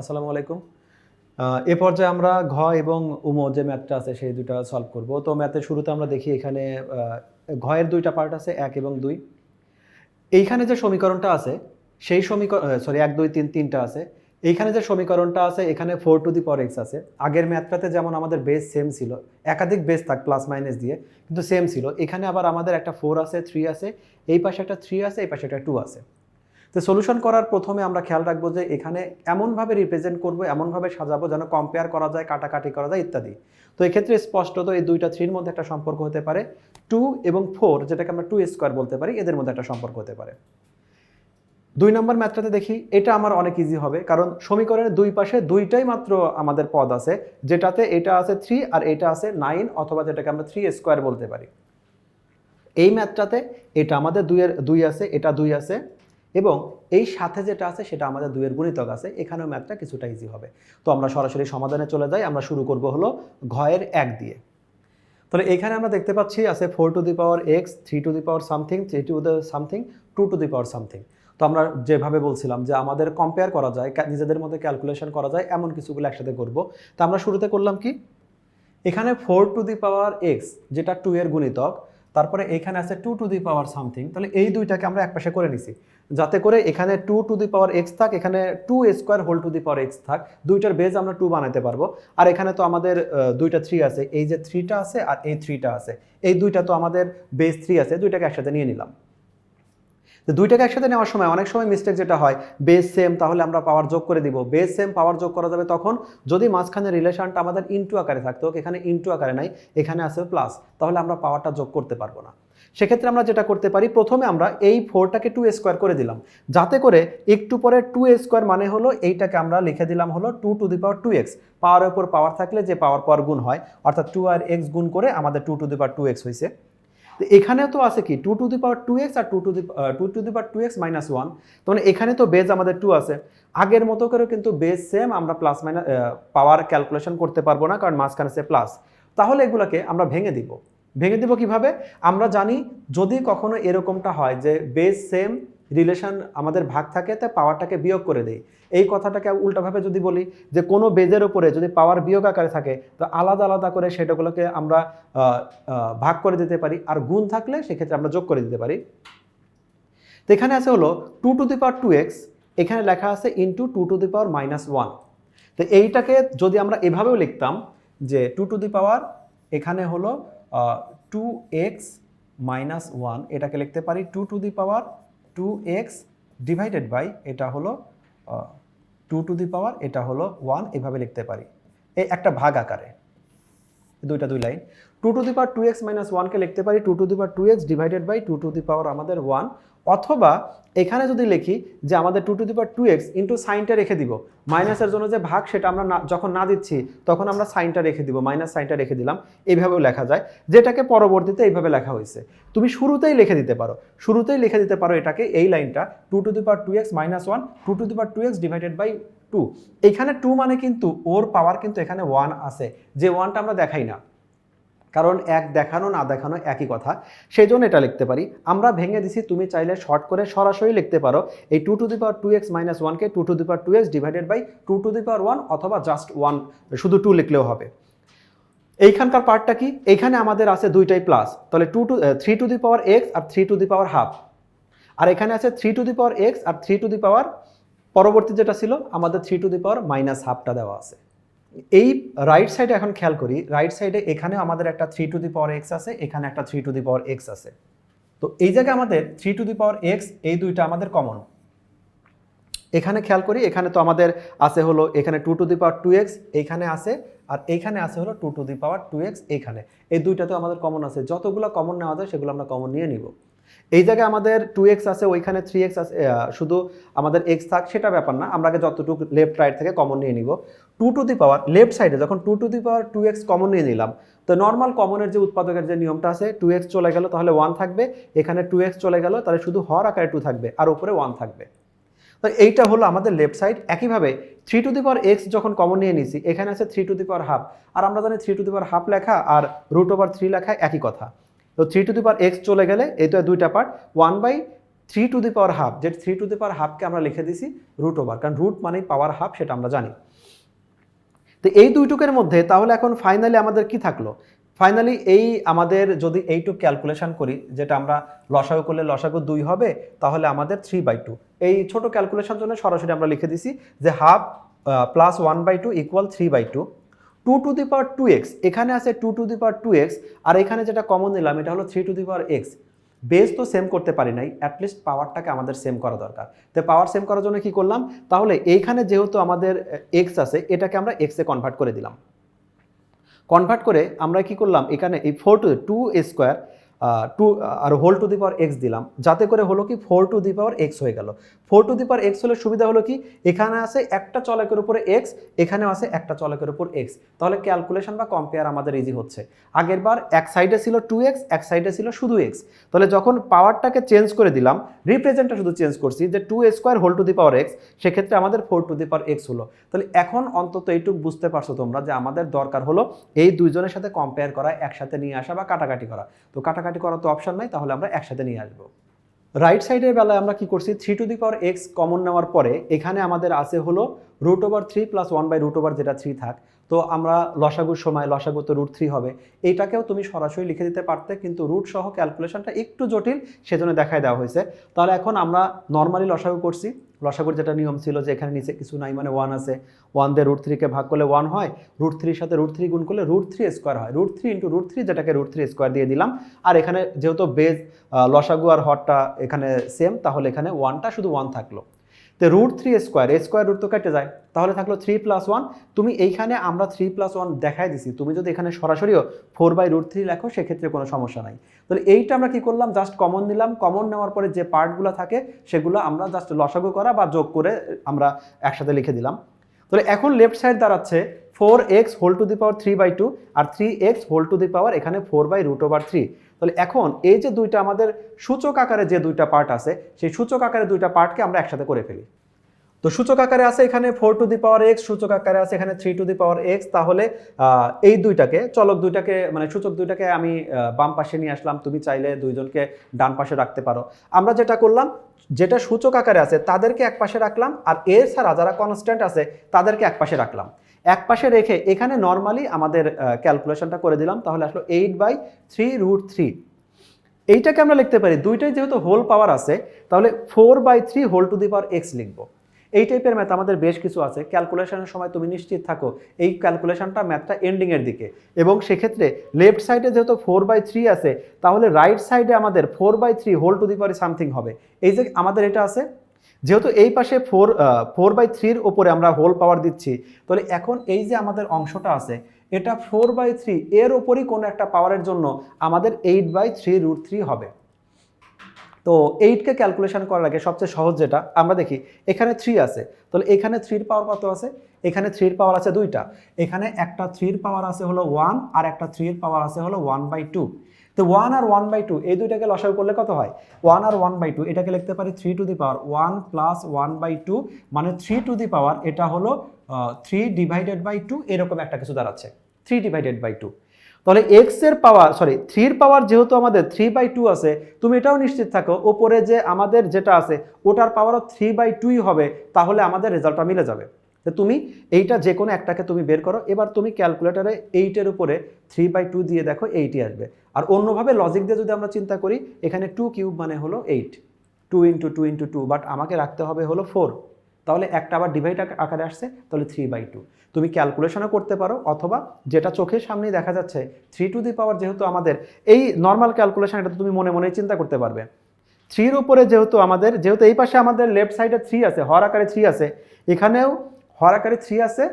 আসসালামু আলাইকুম। এ পর্যায়ে আমরা ঘ এবং উমো যে ম্যাথটা আছে সেই দুটো সলভ করব। তো ম্যাথের শুরুতে আমরা দেখি এখানে ঘয়ের দুইটা পার্ট আছে, এক এবং দুই। এইখানে যে সমীকরণটা আছে, সেই সমীকরণ সরি এক, দুই, তিন, তিনটা আছে। এইখানে যে সমীকরণটা আছে, এখানে four to the power x আছে। আগের ম্যাথটাতে যেমন আমাদের বেস সেম ছিল, একাধিক বেস থাক প্লাস মাইনাস দিয়ে, কিন্তু সেম ছিল। এখানে আবার আমাদের একটা ফোর আছে থ্রি আছে। এই পাশে একটা থ্রি আছে, এই পাশে একটা টু আছে। তো সলিউশন করার প্রথমে আমরা খেয়াল রাখব যে এখানে এমনভাবে রিপ্রেজেন্ট করব, এমনভাবে সাজাবো যেন কম্পেয়ার করা যায়, কাটাকাটি করা যায় ইত্যাদি। তো এক্ষেত্রে স্পষ্টত এই দুইটা থ্রির মধ্যে একটা সম্পর্ক হতে পারে। টু এবং ফোর যেটাকে আমরা টু স্কোয়ার বলতে পারি, এদের মধ্যে একটা সম্পর্ক হতে পারে। দুই নম্বর ম্যাথটাতে দেখি, এটা আমার অনেক ইজি হবে, কারণ সমীকরণের দুই পাশে দুইটাই মাত্র আমাদের পদ আছে, যেটাতে এটা আছে থ্রি আর এটা আছে নাইন অথবা যেটাকে আমরা থ্রি স্কোয়ার বলতে পারি। এই ম্যাথটাতে এটা আমাদের দুইয়ের, দুই আছে, এটা দুই আছে এবং এই সাথে যেটা আছে, সেটা আমাদের দুইয়ের গুণিতক আছে। এখানেও ম্যাথটা কিছুটা ইজি হবে। তো আমরা সরাসরি সমাধানে চলে যাই। আমরা শুরু করব হলো ঘয়ের এক দিয়ে। তাহলে এখানে আমরা দেখতে পাচ্ছি আছে four to the power x three to the power something three to the something two to the power something তো আমরা যেভাবে বলছিলাম যে আমাদের কম্পেয়ার করা যায় নিজেদের মধ্যে ক্যালকুলেশন করা যায়, এমন কিছুগুলো একসাথে করব। তো আমরা শুরুতে করলাম কি? এখানে four to the power x যেটা টু এর গুণিতক, তারপরে এখানে আছে two to the power something তাহলে এই দুইটাকে আমরা একপাশে করে নিছি। যাতে করে এখানে two to the power x থাক, এখানে two square whole to the power x থাক, দুইটার বেজ আমরা টু বানাতে পারব। আর এখানে তো আমাদের দুইটা থ্রি আছে, এই যে থ্রিটা আছে আর এই থ্রিটা আছে। এই দুইটা তো আমাদের বেস থ্রি আছে, দুইটাকে একসাথে নিয়ে নিলাম। তো দুইটাকে একসাথে নেওয়ার সময় অনেক সময় মিস্টেক যেটা হয় বেস সেম তাহলে আমরা পাওয়ার যোগ করে দিব। বেস সেম পাওয়ার যোগ করা যাবে তখন যদি মাঝখানে রিলেশনটা আমাদের ইনটু আকারে থাকতো, এখানে ইনটু আকারে নাই, এখানে আছে প্লাস তাহলে আমরা পাওয়ারটা যোগ করতে পারব না। সেক্ষেত্রে আমরা যেটা করতে পারি, প্রথমে আমরা এই ফোরটাকে টু স্কোয়ার করে দিলাম। যাতে করে একটু পরে টু স্কোয়ার মানে হলো এইটাকে আমরা লিখে দিলাম হলো two to the power two x পাওয়ারের উপর পাওয়ার থাকলে যে পাওয়ার পাওয়ার গুণ হয়, অর্থাৎ টু আর এক্স গুণ করে আমাদের two to the power two x হয়েছে এখানে তো আছে কি two to the power two x R two to the two to the power two x minus one মানে এখানে তো বেজ আমাদের টু আছে। আগের মতো করে কিন্তু বেজ সেম আমরা প্লাস মাইনাস পাওয়ার ক্যালকুলেশন করতে পারব না, কারণ মাঝখানে সে প্লাস তাহলে এগুলোকে আমরা ভেঙে দিব। ভেঙে দিব কীভাবে? আমরা জানি যদি কখনো এরকমটা হয় যে বেজ সেম রিলেশন আমাদের ভাগ থাকে, তা পাওয়ারটাকে বিয়োগ করে দেই। এই কথাটাকে উল্টাভাবে যদি বলি যে কোনো বেজের ওপরে যদি পাওয়ার বিয়োগ আকারে থাকে, তো আলাদা আলাদা করে সেটাগুলোকে আমরা ভাগ করে দিতে পারি। আর গুণ থাকলে সেক্ষেত্রে আমরা যোগ করে দিতে পারি। তো এখানে আছে হলো two to the power two x এখানে লেখা আছে into two to the power minus one তো এইটাকে যদি আমরা এভাবেও লিখতাম যে টু টু দি পাওয়ার এখানে হলো টু এক্স মাইনাস ওয়ান এটাকে লিখতে পারি two to the power two x divided by এটা হলো টু টু দি পাওয়ার এটা হলো ওয়ান এভাবে লিখতে পারি। এই একটা ভাগ আকারে। দুইটা দুই line. Two to the power two x minus ওয়ানকে লিখতে পারি two to the power two x divided by two to the power আমাদের ওয়ান অথবা এখানে যদি লিখি যে আমাদের two to the power two x into সাইনটা রেখে দিব। মাইনাসের জন্য যে ভাগ সেটা আমরা না যখন না দিচ্ছি, তখন আমরা সাইনটা রেখে দিব। মাইনাস সাইনটা রেখে দিলাম। এইভাবেও লেখা যায়। যেটাকে পরবর্তীতে এইভাবে লেখা হয়েছে। তুমি শুরুতেই লিখে দিতে পারো। শুরুতেই লিখে দিতে পারো এটাকে, এই লাইনটা two to the power two x minus one two to the power two x divided by two এইখানে টু মানে কিন্তু ওর পাওয়ার কিন্তু এখানে ওয়ান আছে। যে ওয়ানটা আমরা দেখাই না। কারণ এক দেখানো, না দেখানো একই কথা। সেই জন্য এটা লিখতে পারি। আমরা ভেঙে দিছি, তুমি চাইলে শর্ট করে সরাসরি লিখতে পারো। এই two to the power two x minus ওয়ানকে two to the power two x divided by two to the power one অথবা জাস্ট ওয়ান শুধু টু লিখলেও হবে। এইখানকার পার্টটা কি? এইখানে আমাদের আছে দুইটাই প্লাস তাহলে two two three to the power x R three to the power half আর এখানে আছে three to the power x R three to the power পরবর্তী যেটা ছিল, আমাদের three to the power minus হাফটা দেওয়া আছে। এই রাইট সাইডে এখন খেয়াল করি রাইট সাইডে এখানে আমাদের একটা three to the power x আছে, এখানে একটা three to the power x আছে। তো এই জায়গায় আমাদের three to the power x এই দুইটা আমাদের কমন এখানে খেয়াল করি, এখানে তো আমাদের আছে হলো, এখানে two to the power two x এইখানে আছে, আর এইখানে আছে হলো two to the power two x এইখানে এই দুইটাতে আমাদের কমন আছে। যতগুলো কমন নেওয়া যায়, সেগুলো আমরা কমন নিয়ে নিব। এই জায়গায় আমাদের টু এক্স আছে, ওইখানে থ্রি এক্স আছে শুধু আমাদের এক্স থাক, সেটা ব্যাপার না। আমরা আগে যতটুকু লেফট রাইট থেকে কমন নিয়ে নিব। Two to the power left সাইডে যখন two to the power two x common নিয়ে নিলাম, তো নর্মাল কমনের যে উৎপাদকের যে নিয়মটা আছে টু এক্স চলে গেল, তাহলে ওয়ান থাকবে। এখানে টু এক্স চলে গেল, তাহলে শুধু হর আকারে টু থাকবে, আর উপরে ওয়ান থাকবে। তো এইটা হলো আমাদের লেফট সাইড একইভাবে three to the power x যখন কমন নিয়ে নিছি, এখানে আছে three to the power half আর আমরা জানি three to the power half লেখা আর রুট ওভার থ্রি লেখা একই কথা। তো three to the power x চলে গেলে তো দুইটা part one by three to the power half যে থ্রি টু দি পাওয়ার হাফকে আমরা লিখে দিছি রুট ওভার কারণ রুট মানেই পাওয়ার হাফ সেটা আমরা জানি। তো এই দুইটুকের মধ্যে তাহলে এখন ফাইনালি আমাদের কি থাকল? ফাইনালি এই আমাদের যদি এইটুক ক্যালকুলেশন করি, যেটা আমরা লসাগু করলে লসাগু দুই হবে, তাহলে আমাদের থ্রি বাই টু এই ছোটো ক্যালকুলেশন জন্য সরাসরি আমরা লিখে দিছি যে half plus one by two equal three by two two to the power two x এখানে আছে two to the power two x আর এখানে যেটা কমন নিলাম, এটা হলো three to the power x base তো সেম করতে পারি নাই অ্যাটলিস্ট পাওয়ারটাকে আমাদের সেম করা দরকার। তো পাওয়ার সেম করার জন্য কি করলাম? তাহলে এইখানে যেহেতু আমাদের এক্স আছে, এটাকে আমরা এক্সে কনভার্ট করে দিলাম। কনভার্ট করে আমরা কি করলাম? এখানে এই four two square two R whole to the power x দিলাম। যাতে করে হলো কি four to the power x হয়ে গেল। Four to the power x হলে সুবিধা হলো কি, এখানে আছে একটা চলকের উপরে এক্স এখানেও আছে একটা চলকের উপর এক্স তাহলে ক্যালকুলেশন বা কম্পেয়ার আমাদের ইজি হচ্ছে। আগের বার এক সাইডে ছিল টু এক্স এক সাইডে ছিল শুধু এক্স তাহলে যখন পাওয়ারটাকে চেঞ্জ করে দিলাম রিপ্রেজেন্টটা শুধু চেঞ্জ করছি যে two square whole to the power x সেক্ষেত্রে আমাদের four to the power x হলো। তাহলে এখন অন্তত এইটুকু বুঝতে পারছ তোমরা যে আমাদের দরকার হলো এই দুইজনের সাথে কম্পেয়ার করা, একসাথে নিয়ে আসা বা কাটাকাটি করা। তো কাটাকাটি করার তো অপশন নাই, তাহলে আমরা একসাথে নিয়ে আসব। রাইট সাইডের বেলায় আমরা কি করছি? Three to the power x common নেওয়ার পরে এখানে আমাদের আছে হলো root over three plus one by root over যেটা থ্রি থাক। তো আমরা লসাগুর সময়, লসাগু তো রুট থ্রি হবে। এইটাকেও তুমি সরাসরি লিখে দিতে পারতে, কিন্তু রুট সহ ক্যালকুলেশনটা একটু জটিল সেজন্য দেখায় দেওয়া হয়েছে। তাহলে এখন আমরা নর্মালি লসাগু করছি। লসাগুর যেটা নিয়ম ছিল যে এখানে নিচে কিছু নাই মানে ওয়ান আছে। ওয়ান দিয়ে রুট থ্রিকে ভাগ করলে ওয়ান হয়। রুট থ্রির সাথে রুট থ্রি গুণ করলে রুট থ্রি স্কোয়ার হয়। Root three into root three যেটাকে রুট থ্রি স্কোয়ার দিয়ে দিলাম। আর এখানে যেহেতু বেজ লসাগু আর হটটা এখানে সেম তাহলে এখানে ওয়ানটা শুধু ওয়ান থাকল। তো রুট থ্রি স্কোয়ার এ স্কোয়ার রুট তো কেটে যায়। তাহলে থাকল থ্রি প্লাস ওয়ান তুমি এইখানে আমরা থ্রি প্লাস ওয়ান দেখাই দিছি। তুমি যদি এখানে সরাসরিও ফোর বাই রুট থ্রি লেখো, সেক্ষেত্রে কোনো সমস্যা নাই। তাহলে এইটা আমরা কি করলাম? জাস্ট কমন নিলাম। কমন নেওয়ার পরে যে পার্টগুলো থাকে, সেগুলো আমরা জাস্ট লসাগু করা বা যোগ করে আমরা একসাথে লিখে দিলাম। তাহলে এখন লেফট সাইড দাঁড়াচ্ছে four x whole to the power three by two R three x whole to the power এখানে four by root over three তাহলে এখন এই যে দুইটা আমাদের সূচক আকারে যে দুইটা পার্ট আছে, সেই সূচক আকারে দুইটা পার্টকে আমরা একসাথে করে ফেলি। তো সূচক আকারে আছে এখানে four to the power x সূচক আকারে আছে এখানে three to the power x তাহলে এই দুইটাকে, চলক দুইটাকে মানে সূচক দুইটাকে আমি বাম পাশে নিয়ে আসলাম, তুমি চাইলে দুইজনকে ডান পাশে রাখতে পারো। আমরা যেটা করলাম, যেটা সূচক আকারে আছে, তাদেরকে এক পাশে রাখলাম, আর এর ছাড়া যারা কনস্ট্যান্ট আছে, তাদেরকে এক পাশে রাখলাম। এক পাশে রেখে এখানে নর্মালি আমাদের ক্যালকুলেশনটা করে দিলাম, তাহলে আসলো eight by three root three এইটাকে আমরা লিখতে পারি, দুইটাই যেহেতু হোল পাওয়ার আছে, তাহলে four by three whole to the power x লিখব। এই টাইপের ম্যাথ আমাদের বেশ কিছু আছে ক্যালকুলেশনের সময় তুমি নিশ্চিত থাকো, এই ক্যালকুলেশনটা ম্যাথটা এন্ডিংয়ের দিকে। এবং সেক্ষেত্রে লেফট সাইডে যেহেতু ফোর বাই থ্রি আছে, তাহলে রাইট সাইডে আমাদের four by three whole to the power something হবে। এই যে আমাদের এটা আছে যেহেতু এই পাশে ফোর ফোর বাই থ্রির ওপরে আমরা হোল পাওয়ার দিচ্ছি, তাহলে এখন এই যে আমাদের অংশটা আছে, এটা ফোর বাই থ্রি এর ওপরই কোনো একটা পাওয়ারের জন্য আমাদের eight by three root three হবে। তো এইটকে ক্যালকুলেশন করার আগে সবচেয়ে সহজ যেটা, আমরা দেখি এখানে থ্রি আছে, তাহলে এখানে থ্রির পাওয়ার কত আছে? এখানে থ্রির পাওয়ার আছে দুইটা, এখানে একটা থ্রির পাওয়ার আছে হলো ওয়ান আর একটা থ্রির পাওয়ার আছে হলো ওয়ান বাই টু তো ওয়ান আর ওয়ান বাই টু এই দুইটাকে লসাগু করলে কত হয়? ওয়ান আর ওয়ান বাই টু এটাকে লিখতে পারি three to the power one plus one by two মানে থ্রি টু দি পাওয়ার এটা হলো থ্রি ডিভাইডেড বাই টু এরকম একটা কিছু দাঁড়াচ্ছে। থ্রি ডিভাইডেড বাই টু তাহলে এক্সের পাওয়ার সরি থ্রির পাওয়ার যেহেতু আমাদের থ্রি বাই টু আছে, তুমি এটাও নিশ্চিত থাকো, ওপরে যে আমাদের যেটা আছে, ওটার পাওয়ারও থ্রি বাই টুই হবে, তাহলে আমাদের রেজাল্টটা মিলে যাবে। তুমি এইটা যে কোনো একটাকে তুমি বের করো। এবার তুমি ক্যালকুলেটারে এইটের উপরে থ্রি বাই টু দিয়ে দেখো এইটই আসবে। আর অন্যভাবে লজিক দিয়ে যদি আমরা চিন্তা করি, এখানে টু কিউব মানে হলো eight two into two into two but আমাকে রাখতে হবে হলো ফোর তাহলে একটা আবার ডিভাইড আকারে আসছে, তাহলে থ্রি বাই টু তুমি ক্যালকুলেশনও করতে পারো, অথবা যেটা চোখের সামনেই দেখা যাচ্ছে থ্রি টু দি পাওয়ার যেহেতু আমাদের, এই নর্মাল ক্যালকুলেশন এটা তো তুমি মনে মনেই চিন্তা করতে পারবে। থ্রির উপরে যেহেতু আমাদের, যেহেতু এই পাশে আমাদের লেফট সাইডে থ্রি আছে, হর আকারে থ্রি আছে, এখানেও হর আকারে থ্রি আছে,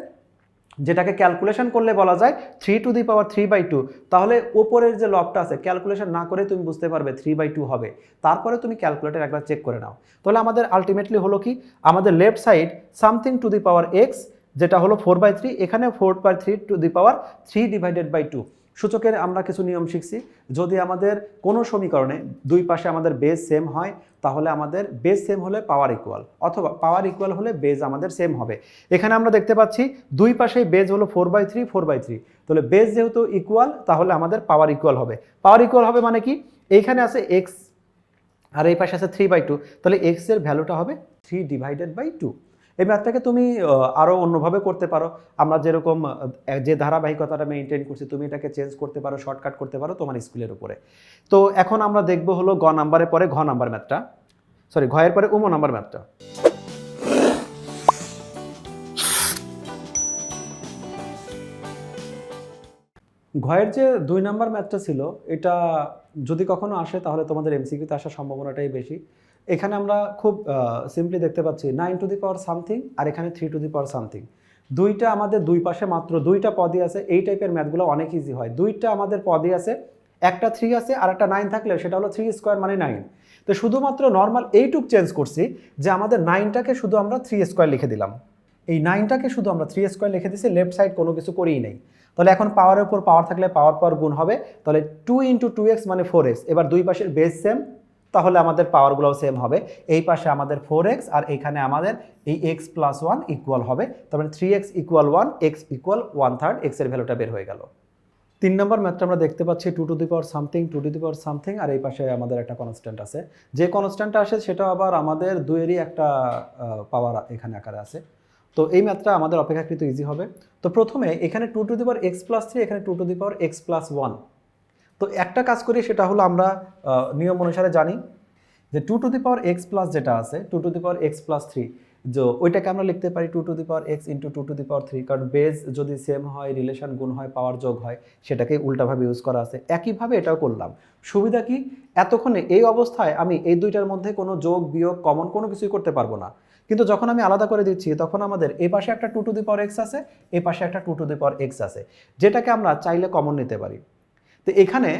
যেটাকে ক্যালকুলেশন করলে বলা যায় three to the power three by two তাহলে ওপরের যে লবটা আছে ক্যালকুলেশন না করে তুমি বুঝতে পারবে থ্রি বাই টু হবে। তারপরে তুমি ক্যালকুলেটার একবার চেক করে নাও। তাহলে আমাদের আলটিমেটলি হলো কি? আমাদের left side something to the power x যেটা হলো ফোর বাই থ্রি এখানে four by three to the power three divided by two সূচকের আমরা কিছু নিয়ম শিখছি। যদি আমাদের কোনো সমীকরণে দুই পাশে আমাদের বেজ সেম হয়, তাহলে আমাদের বেজ সেম হলে পাওয়ার ইকুয়াল অথবা পাওয়ার ইকুয়াল হলে বেজ আমাদের সেম হবে। এখানে আমরা দেখতে পাচ্ছি দুই পাশেই বেজ হলো four by three four by three তাহলে বেজ যেহেতু ইকুয়াল তাহলে আমাদের পাওয়ার ইকুয়াল হবে। পাওয়ার ইকুয়াল হবে মানে কি? এইখানে আছে এক্স আর এই পাশে আছে থ্রি বাই টু তাহলে এক্সের ভ্যালুটা হবে থ্রি ডিভাইডেড বাই টু এই ম্যাথটাকে তুমি আরও অন্যভাবে করতে পারো। আমরা যেরকম যে ধারাবাহিকতাটা মেনটেন করছি, তুমি এটাকে চেঞ্জ করতে পারো শর্টকাট করতে পারো তোমার স্কুলের উপরে। তো এখন আমরা দেখব হলো গ নাম্বারের পরে ঘ নাম্বার ম্যাথটা সরি ঘয়ের পরে উমো নাম্বার ম্যাথটা ঘয়ের যে দুই নাম্বার ম্যাথটা ছিল, এটা যদি কখনো আসে তাহলে তোমাদের এমসিকিউতে আসার সম্ভাবনাটাই বেশি। এখানে আমরা খুব সিম্পলি দেখতে পাচ্ছি nine to the power something আর এখানে three to the power something দুইটা আমাদের দুই পাশে মাত্র দুইটা পদই আছে, এই টাইপের ম্যাথগুলো অনেক ইজি হয়। দুইটা আমাদের পদই আছে, একটা থ্রি আছে আর একটা নাইন থাকলে সেটা হলো থ্রি স্কোয়ার মানে নাইন তো শুধুমাত্র নর্মাল এইটুক চেঞ্জ করছি যে আমাদের নাইনটাকে শুধু আমরা থ্রি স্কোয়ার লিখে দিলাম। এই নাইনটাকে শুধু আমরা থ্রি স্কোয়ার লিখে দিছি লেফট সাইড কোনো কিছু করেই নেই। তাহলে এখন পাওয়ারের উপর পাওয়ার থাকলে পাওয়ার পাওয়ার গুণ হবে, তাহলে টু ইন্টু টু এক্স মানে ফোর এক্স এবার দুই পাশের বেস সেম তাহলে আমাদের পাওয়ারগুলোও সেম হবে। এই পাশে আমাদের ফোর এক্স আর এইখানে আমাদের এই এক্স প্লাস ওয়ান ইকুয়াল হবে। তারপরে three x equal one x equal one third এক্সের ভ্যালুটা বের হয়ে গেল। তিন নম্বর ম্যাথটা আমরা দেখতে পাচ্ছি two to the power something two to the power something আর এই পাশে আমাদের একটা কনস্ট্যান্ট আছে। যে কনস্ট্যান্টটা আসে সেটা আবার আমাদের দুয়েরই একটা পাওয়ার এখানে আকারে আছে। তো এই ম্যাথটা আমাদের অপেক্ষাকৃত ইজি হবে। তো প্রথমে এখানে two to the power x plus three এখানে two to the power x plus one তো একটা কাজ করি, সেটা হলো আমরা নিয়ম অনুসারে জানি যে two to the power x plus যেটা আছে two to the power x plus three যে ওইটাকে আমরা লিখতে পারি two to the power x into two to the power three কারণ বেজ যদি সেম হয় রিলেশন গুণ হয় পাওয়ার যোগ হয়, সেটাকে উল্টাভাবে ইউজ করা আছে। একইভাবে এটাও করলাম। সুবিধা কি? এতক্ষণে এই অবস্থায় আমি এই দুইটার মধ্যে কোনো যোগ, বিয়োগ কমন কোনো কিছুই করতে পারব না। কিন্তু যখন আমি আলাদা করে দিচ্ছি, তখন আমাদের এই পাশে একটা two to the power x আছে এই পাশে একটা two to the power x আছে, যেটাকে আমরা চাইলে কমন নিতে পারি। তো এখানে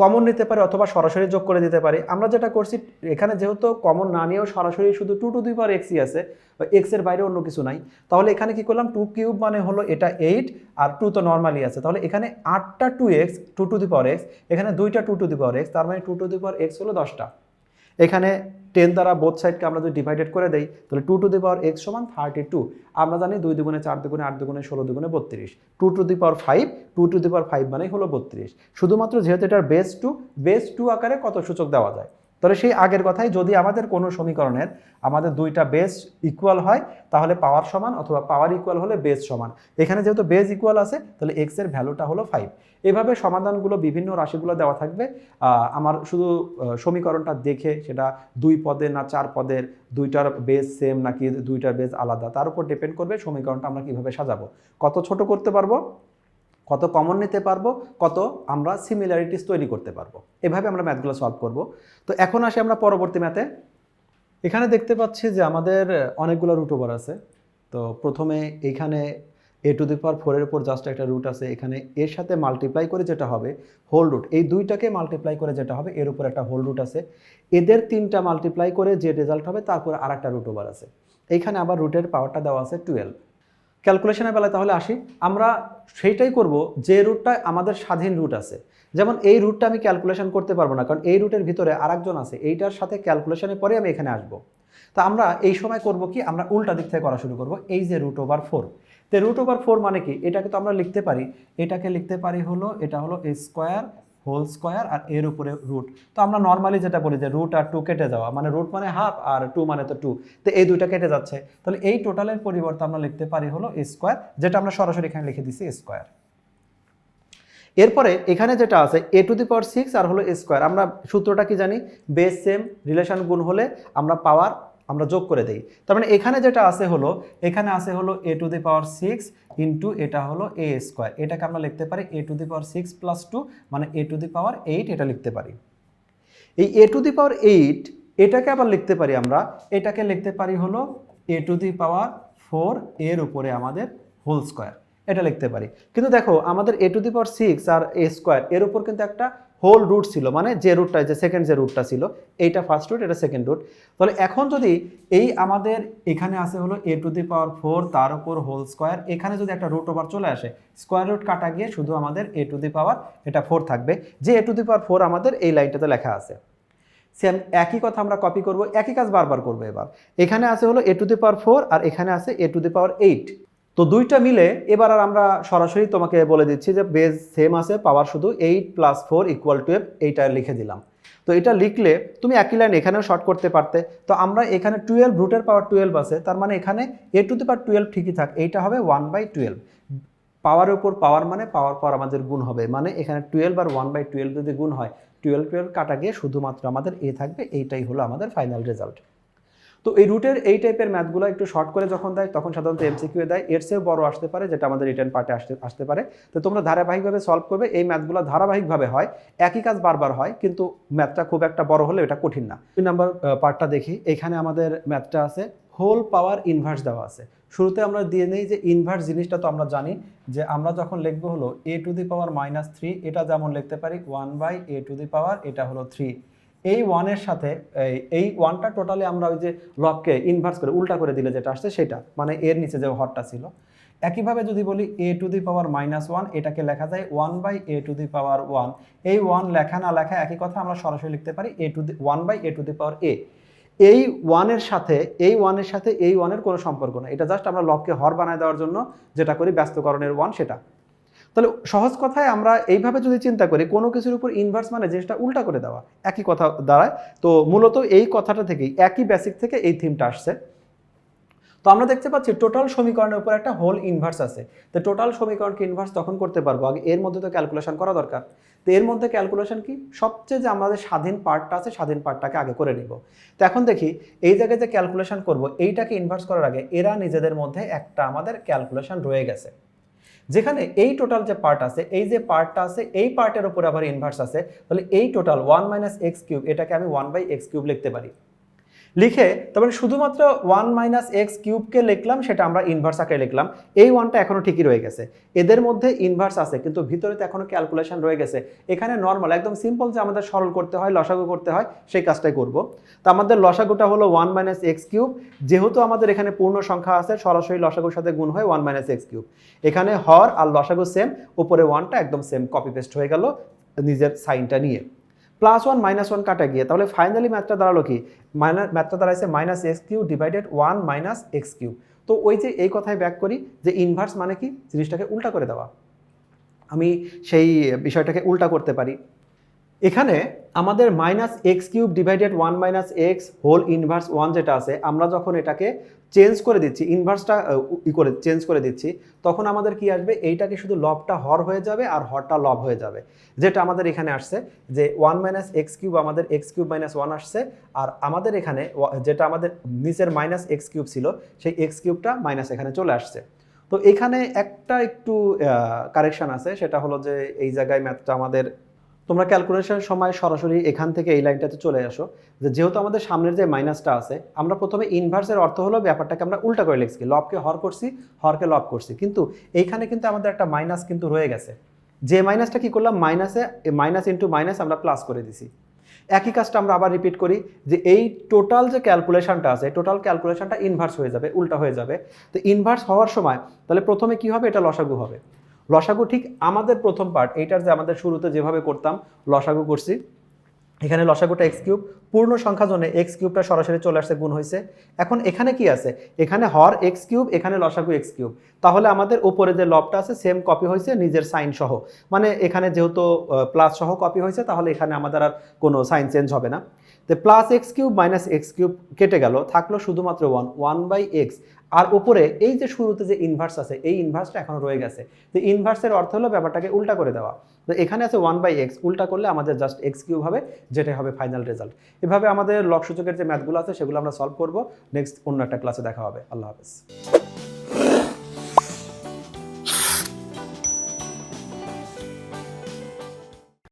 কমন নিতে পারে অথবা সরাসরি যোগ করে দিতে পারে। আমরা যেটা করছি, এখানে যেহেতু কমন না নিয়েও সরাসরি শুধু টু টু দুই পাওয়ার এক্সই আছে এক্সের বাইরে অন্য কিছু নাই, তাহলে এখানে কি করলাম? টু কিউব মানে হলো এটা এইট আর টু তো নর্মালি আছে। তাহলে এখানে আটটা two x two to the power x এখানে দুইটা two to the power x তার মানে two to the power x হলো দশটা। এখানে টেন দ্বারা বোথ সাইডকে আমরা যদি ডিভাইডেড করে দেই, তাহলে two to the power x সমান থার্টি টু আমরা জানি দুই দুগুণে চার দুগুণে আট দুগুণে ষোলো দুগুণে বত্রিশ। Two to the power five two to the power five মানেই হলো বত্রিশ। শুধুমাত্র যেহেতু এটার বেস টু বেস টু আকারে কত সূচক দেওয়া যায়? তাহলে সেই আগের কথাই যদি আমাদের কোনো সমীকরণের আমাদের দুইটা বেস ইকুয়াল হয়, তাহলে পাওয়ার সমান অথবা পাওয়ার ইকুয়াল হলে বেস সমান। এখানে যেহেতু বেস ইকুয়াল আছে, তাহলে এক্সের ভ্যালুটা হলো ফাইভ এভাবে সমাধানগুলো বিভিন্ন রাশিগুলো দেওয়া থাকবে। আমার শুধু সমীকরণটা দেখে সেটা দুই পদের না চার পদের দুইটার বেস সেম নাকি দুইটার বেস আলাদা, তার উপর ডিপেন্ড করবে সমীকরণটা আমরা কীভাবে সাজাবো। কত ছোট করতে পারব? কত কমন নিতে পারব, কত আমরা সিমিলারিটিস তৈরি করতে পারব। এভাবে আমরা ম্যাথগুলো সলভ করব। তো এখন আসি আমরা পরবর্তী ম্যাথে এখানে দেখতে পাচ্ছি যে আমাদের অনেকগুলো রুট ওভার আছে। তো প্রথমে এইখানে এ টু দি পাওয়ার ফোরের উপর জাস্ট একটা রুট আছে। এখানে এর সাথে মাল্টিপ্লাই করে যেটা হবে হোল রুট এই দুইটাকে মাল্টিপ্লাই করে যেটা হবে, এর উপর একটা হোল রুট আছে। এদের তিনটা মাল্টিপ্লাই করে যে রেজাল্ট হবে, তারপর আর একটা রুট ওভার আছে। এইখানে আবার রুটের পাওয়ারটা দেওয়া আছে টুয়েলভ ক্যালকুলেশনের বেলায় তাহলে আসি। আমরা সেইটাই করব যে রুটটা আমাদের স্বাধীন রুট আছে। যেমন এই রুটটা আমি ক্যালকুলেশন করতে পারব না, কারণ এই রুটের ভিতরে আরেকজন আছে। এইটার সাথে ক্যালকুলেশনের পরে আমি এখানে আসব। তা আমরা এই সময় করব কি? আমরা উল্টা দিক থেকে করা শুরু করব। এই যে রুট ওভার ফোর তো রুট ওভার ফোর মানে কি? এটাকে তো আমরা লিখতে পারি। এটাকে লিখতে পারি হলো, এটা হলো স্কোয়ার হোল স্কোয়ার আর এর উপরে রুট। তো আমরা নর্মালি যেটা বলি যে রুট আর টু কেটে যাওয়া মানে রুট মানে হাফ আর টু মানে তো টু, তো এই দুইটা কেটে যাচ্ছে। তাহলে এই টোটালের পরিবর্তে আমরা লিখতে পারি হলো স্কোয়ার, যেটা আমরা সরাসরি এখানে লিখে দিছি স্কোয়ার। এরপরে এখানে যেটা আছে, এ টু দি পাওয়ার সিক্স আর হলো স্কোয়ার, আমরা সূত্রটা কি জানি? বেস সেম রিলেশন গুণ হলে আমরা পাওয়ার আমরা যোগ করে দেই। তার মানে এখানে যেটা আছে হলো, এখানে আছে হলো a to the power six into এটা হলো এ স্কোয়ার এটাকে আমরা লিখতে পারি a to the power six plus two মানে a to the power eight এটা লিখতে পারি। এই এ টু দি পাওয়ার এইট এটাকে আবার লিখতে পারি আমরা, এটাকে লিখতে পারি হলো a to the power four এর উপরে আমাদের হোল স্কোয়ার এটা লিখতে পারি। কিন্তু দেখো, আমাদের a to the power six R a square এর উপর কিন্তু একটা হোল রুট ছিল মানে যে রুটটা যে সেকেন্ড যে রুটটা ছিল, এইটা ফার্স্ট রুট এটা সেকেন্ড রুট তাহলে এখন যদি এই আমাদের এখানে আসে হলো a to the power four তার উপর হোল স্কোয়ার এখানে যদি একটা রুট ওভার চলে আসে স্কোয়ার রুট কাটা গিয়ে শুধু আমাদের এ টু দি পাওয়ার এটা ফোর থাকবে। যে এ টু দি পাওয়ার ফোর আমাদের এই লাইনটাতে লেখা আছে। সেম একই কথা আমরা কপি করব, একই কাজ বারবার করব এবার। এখানে আছে হলো a to the power four আর এখানে আছে এ টু দি পাওয়ার এইট তো দুইটা মিলে এবার আর আমরা সরাসরি তোমাকে বলে দিচ্ছি যে বেজ সেম আছে পাওয়ার শুধু eight plus four equal to এইটা লিখে দিলাম। তো এটা লিখলে তুমি একই লাইন এখানেও শর্ট করতে পারতে। তো আমরা এখানে টুয়েলভ রুটের পাওয়ার টুয়েলভ আছে, তার মানে এখানে এ টু দি পাওয়ার টুয়েলভ ঠিকই থাক, এইটা হবে ওয়ান বাই টুয়েলভ পাওয়ারের উপর পাওয়ার মানে পাওয়ার পর আমাদের গুণ হবে মানে এখানে টুয়েলভ আর ওয়ান বাই টুয়েলভ যদি গুণ হয় টুয়েলভ টুয়েলভ কাটা গিয়ে শুধুমাত্র আমাদের এ থাকবে, এইটাই হলো আমাদের ফাইনাল রেজাল্ট তো এই রুটের এই টাইপের ম্যাথগুলো একটু শর্ট করে যখন দেয়, তখন সাধারণত এমসিকিউ দেয়। এর চেয়েও বড় আসতে পারে, যেটা আমাদের রিটার্ন পার্টে আসতে আসতে পারে। তো তোমরা ধারাবাহিকভাবে সলভ করবে। এই ম্যাথগুলো ধারাবাহিকভাবে হয়, একই কাজ বারবার হয়, কিন্তু ম্যাথটা খুব একটা বড় হলে এটা কঠিন না। দুই নাম্বার পার্টটা দেখি। এখানে আমাদের ম্যাথটা আছে হোল পাওয়ার ইনভার্স দেওয়া আছে। শুরুতে আমরা দিয়ে নেই যে ইনভার্স জিনিসটা তো আমরা জানি, যে আমরা যখন লিখব হলো a to the power minus three এটা যেমন লিখতে পারি one by a to the power এটা হলো থ্রি এই ওয়ানের সাথে, এই- ওয়ানটা টোটালি আমরা ওই যে লবকে ইনভার্স করে, উল্টা করে দিলে যেটা আসছে সেটা মানে এর নিচে যে হরটা ছিল। একইভাবে যদি বলি a to the power minus one এটাকে লেখা যায় one by a to the power one এই ওয়ান লেখা না লেখা একই কথা আমরা সরাসরি লিখতে পারি a to the one by a to the power a এই ওয়ানের সাথে, এই ওয়ানের সাথে এই ওয়ানের কোনো সম্পর্ক না এটা জাস্ট আমরা লবকে হর বানায় দেওয়ার জন্য যেটা করি, ব্যস্তকরণের ওয়ান সেটা। তাহলে সহজ কথায় আমরা এইভাবে যদি চিন্তা করি, কোনো কিছুর উপর ইনভার্স মানে জিনিসটা উল্টা করে দেওয়া, একই কথা দাঁড়ায় তো মূলত এই কথাটা থেকেই, একই বেসিক থেকে এই থিমটা আসছে। তো আমরা দেখতে পাচ্ছি টোটাল সমীকরণের উপর একটা হোল ইনভার্স আছে। তো টোটাল সমীকরণকে ইনভার্স তখন করতে পারব? আগে এর মধ্যে তো ক্যালকুলেশন করা দরকার। তো এর মধ্যে ক্যালকুলেশন কি? সবচেয়ে যে আমাদের স্বাধীন পার্টটা আছে, স্বাধীন পার্টটাকে আগে করে নিব। তো এখন দেখি, এই জায়গায় যে ক্যালকুলেশন করব, এইটাকে ইনভার্স করার আগে এরা নিজেদের মধ্যে একটা আমাদের ক্যালকুলেশন রয়ে গেছে। যেখানে এই টোটাল যে পার্ট আছে, এই যে পার্টটা আছে, এই পার্টের উপরে আবার ইনভার্স আছে, তাহলে এই total one minus x cube এটাকে আমি ওয়ান বাই এক্স কিউব লিখতে পারি। লিখে তারপরে শুধুমাত্র ওয়ান মাইনাস এক্স কিউবকে লিখলাম, সেটা আমরা ইনভার্স আকারে লিখলাম। এই ওয়ানটা এখনও ঠিকই রয়ে গেছে। এদের মধ্যে ইনভার্স আছে, কিন্তু ভিতরে তো এখনও ক্যালকুলেশন রয়ে গেছে। এখানে নর্মাল একদম সিম্পল যে আমাদের সরল করতে হয়, লসাগু করতে হয়, সেই কাজটাই করব। তো আমাদের লসাগুটা হলো ওয়ান মাইনাস এক্স কিউব যেহেতু আমাদের এখানে পূর্ণ সংখ্যা আছে, সরাসরি লসাগুর সাথে গুণ হয় ওয়ান মাইনাস এক্স কিউব এখানে হর আর লসাগু সেম উপরে ওয়ানটা একদম সেম কপি পেস্ট হয়ে গেল নিজের সাইনটা নিয়ে। প্লাস ওয়ান মাইনাস ওয়ান কাটা গিয়ে, তাহলে ফাইনালি ম্যাথটা দাঁড়াল কি? মাইনাস ম্যাথটা দাঁড়াইছে minus x cube divided one minus x cube তো ওই যে এই কথায় ব্যাক করি, যে ইনভার্স মানে কি? জিনিসটাকে উল্টা করে দেওয়া। আমি সেই বিষয়টাকে উল্টা করতে পারি। এখানে আমাদের minus x cube divided one minus x whole inverse one যেটা আছে, আমরা যখন এটাকে চেঞ্জ করে দিচ্ছি ইনভার্সটা ই করে চেঞ্জ করে দিচ্ছি, তখন আমাদের কি আসবে? এইটাকে শুধু লবটা হর হয়ে যাবে আর হরটা লব হয়ে যাবে। যেটা আমাদের এখানে আসছে যে ওয়ান মাইনাস এক্স কিউব আমাদের এক্স কিউব মাইনাস ওয়ান আসছে আর আমাদের এখানে যেটা আমাদের নিচের মাইনাস এক্স কিউব ছিল, সেই এক্স কিউবটা মাইনাস এখানে চলে আসছে। তো এখানে একটা একটু কারেকশন আছে, সেটা হলো যে এই জায়গায় ম্যাথটা আমাদের তোমরা ক্যালকুলেশনের সময় সরাসরি এখান থেকে এই লাইনটাতে চলে আসো। যে যেহেতু আমাদের সামনের যে মাইনাসটা আছে, আমরা প্রথমে ইনভার্সের অর্থ হলো ব্যাপারটাকে আমরা উল্টা করে লিখছি। লবকে হর করছি হরকে লব করছি। কিন্তু এইখানে কিন্তু আমাদের একটা মাইনাস কিন্তু রয়ে গেছে। যে মাইনাসটা কি করলাম? মাইনাসে মাইনাস ইন্টু মাইনাস আমরা প্লাস করে দিছি। একই কাজটা আমরা আবার রিপিট করি, যে এই টোটাল যে ক্যালকুলেশনটা আছে টোটাল ক্যালকুলেশনটা ইনভার্স হয়ে যাবে, উল্টা হয়ে যাবে। তো ইনভার্স হওয়ার সময়, তাহলে প্রথমে কি হবে? এটা লসাগু হবে। লসাগু ঠিক আমাদের প্রথম পার্ট এইটার যে আমাদের শুরুতে যেভাবে করতাম, লসাগু করছি। এখানে লসাগুটা এক্স কিউব পূর্ণ সংখ্যা জন্য এক্স কিউবটা সরাসরি চলে আসছে, গুণ হয়েছে এখন এখানে কি আছে? এখানে হর এক্স কিউব এখানে লসাগু এক্স কিউব তাহলে আমাদের উপরে যে লবটা আছে সেম কপি হয়েছে নিজের সাইন সহ। মানে এখানে যেহেতু প্লাস সহ কপি হয়েছে তাহলে এখানে আমাদের আর কোনো সাইন চেঞ্জ হবে না। তো plus x cube minus x cube কেটে গেল, থাকল শুধুমাত্র ওয়ান ওয়ান বাই এক্স আর উপরে, এই যে শুরুতে যে ইনভার্স আছে, এই ইনভার্সটা এখনও রয়ে গেছে। তো ইনভার্সের অর্থ হলো ব্যাপারটাকে উল্টা করে দেওয়া। তো এখানে আছে ওয়ান বাই এক্স উল্টা করলে আমাদের জাস্ট এক্স কিউব হবে, যেটাই হবে ফাইনাল রেজাল্ট এভাবে আমাদের লক সূচকের যে ম্যাথগুলো আছে, সেগুলো আমরা সলভ করব। নেক্সট অন্য একটা ক্লাসে দেখা হবে। আল্লাহ হাফেজ।